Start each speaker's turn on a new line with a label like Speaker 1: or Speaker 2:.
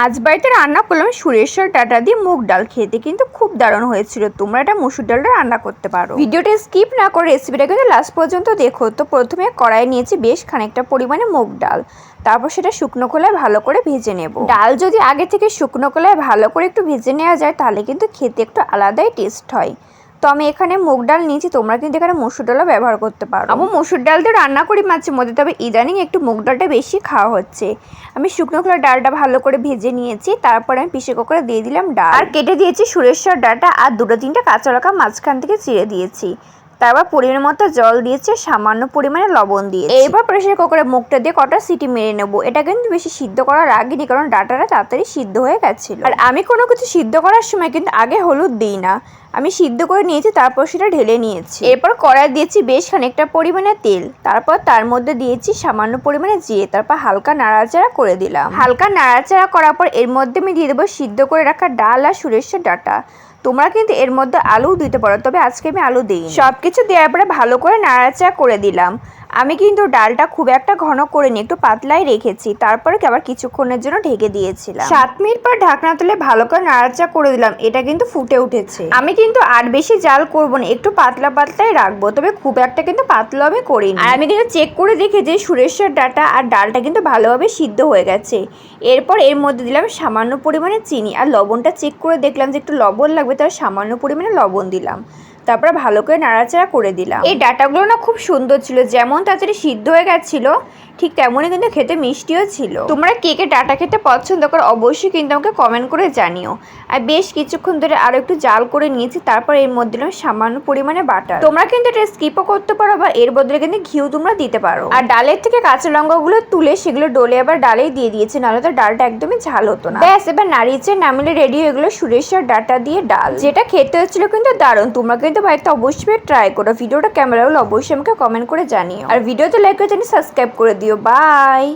Speaker 1: আজ বাড়িতে রান্না করলাম সুরেশ্বর ডাটা দিয়ে মুগ ডাল। খেতে কিন্তু খুব দারুণ হয়েছিল। তোমরা এটা মুসুর ডালটা রান্না করতে পারো। ভিডিওটা স্কিপ না করে রেসিপিটা কিন্তু লাস্ট পর্যন্ত দেখো। তো প্রথমে কড়াই নিয়েছি বেশ খানিকটা পরিমাণে মুগ ডাল। তারপর সেটা শুকনো খোলায় ভালো করে ভেজে নেব। ডাল যদি আগে থেকে শুকনো খোলায় ভালো করে একটু ভেজে নেওয়া যায়, তাহলে কিন্তু খেতে একটু আলাদাই টেস্ট হয়। তো আমি এখানে মুগ ডাল নিয়েছি তোমরা কিন্তু এখানে মসুর ডালও ব্যবহার করতে পারো। আমি মসুর ডাল দিয়ে রান্না করি মাঝে মধ্যে তবে ইদানিং একটু মুগ ডালটা বেশি খাওয়া হচ্ছে। আমি শুকনো খোলা ডালটা ভালো করে ভেজে নিয়েছি তারপরে আমি পিসে করে দিয়ে দিলাম ডাল। আর কেটে দিয়েছি সুরেশ্বর ডালটা আর দুটো তিনটা কাঁচা লঙ্কা মাঝখান থেকে চিড়ে দিয়েছি। তারপর পরিমাণ মতো জল দিয়েছে সামান্য পরিমাণে লবণ দিয়ে এরপর প্রেশার কুকারে মুখটা দিয়ে কটা সিটি মেরে নেব এটা কিন্তু বেশি সিদ্ধ করার আগেনি কারণ ডাটাটা তাড়াতাড়ি সিদ্ধ হয়ে গেছিল। আর আমি কোনো কিছু সিদ্ধ করার সময় কিন্তু আগে হলুদ দিই না। আমি সিদ্ধ করে নিয়েছি, তারপর সেটা ঢেলে নিয়েছি। এরপর কড়াই দিয়েছি বেশ খানিকটা পরিমাণে তেল। তারপর তার মধ্যে দিয়েছি সামান্য পরিমাণে জিরে, তারপর হালকা নাড়াচাড়া করে দিলাম। হালকা নাড়াচাড়া করার পর এর মধ্যে আমি দিয়ে দেবো সিদ্ধ করে রাখা ডাল আর সুরেশের ডাটা। তোমরা কিন্তু এর মধ্যে আলু দিতে পারো, তবে আজকে আমি আলু দিই সব কিছু দেওয়ার পরে ভালো করে নাড়াচাড়া করে দিলাম। আমি কিন্তু ডালটা খুব একটা ঘন করে নি একটু পাতলাই রেখেছি। তারপরে কি আবার কিছুক্ষণের জন্য ঢেকে দিয়েছিলাম। সাত মিনিট পর ঢাকনা তুলে ভালো করে নাড়াচাড়া করে দিলাম এটা কিন্তু ফুটে উঠেছে। আমি কিন্তু আর বেশি জাল করব না একটু পাতলা পাতলাই রাখব তবে খুব একটা কিন্তু পাতলা আমি করিনি। আর আমি কিন্তু চেক করে দেখেছি সুরেশ্বর ডাটা আর ডালটা কিন্তু ভালোভাবে সিদ্ধ হয়ে গেছে। এরপর এর মধ্যে দিলাম সামান্য পরিমাণে চিনি আর লবণটা চেক করে দেখলাম যে একটু লবণ লাগবে তার সামান্য পরিমাণে লবণ দিলাম। তারপরে ভালো করে নাড়াচাড়া করে দিলাম। এই ডাটাগুলো না খুব সুন্দর ছিল, যেমন তাড়াতাড়ি সিদ্ধ হয়ে গেছিল, ঠিক তেমনই কিন্তু খেতে মিষ্টিও ছিল। তোমরা কে কে ডাটা খেতে পছন্দ করো অবশ্যই কিন্তু আমাকে কমেন্ট করে জানিও। আর বেশ কিছুক্ষণ ধরে আরও একটু জাল করে নিয়েছি, তারপর এর মধ্যে সামান্য পরিমাণে বাটার। তোমরা কিন্তু এটা স্কিপও করতে পারো বা এর বদলে কিন্তু ঘিও তোমরা দিতে পারো। আর ডালের থেকে কাঁচা লঙ্কাগুলো তুলে সেগুলো ডলে আবার ডালেই দিয়ে দিয়েছে, নাহলে তো ডালটা একদমই ঝাল হতো না। ব্যাস, এবার নাড়িয়েছে নামিলে রেডি হয়ে গেলো সুরেশ্বর ডাটা দিয়ে ডাল। যেটা খেতে হচ্ছিল কিন্তু দারুণ, তোমরা বাড়িতে অবশ্যই ট্রাই করো। ভিডিওটা ক্যামেরা হলে অবশ্যই আমাকে কমেন্ট করে জানিও। আর ভিডিওতে লাইক করে জানি সাবস্ক্রাইব করে দিও। বাই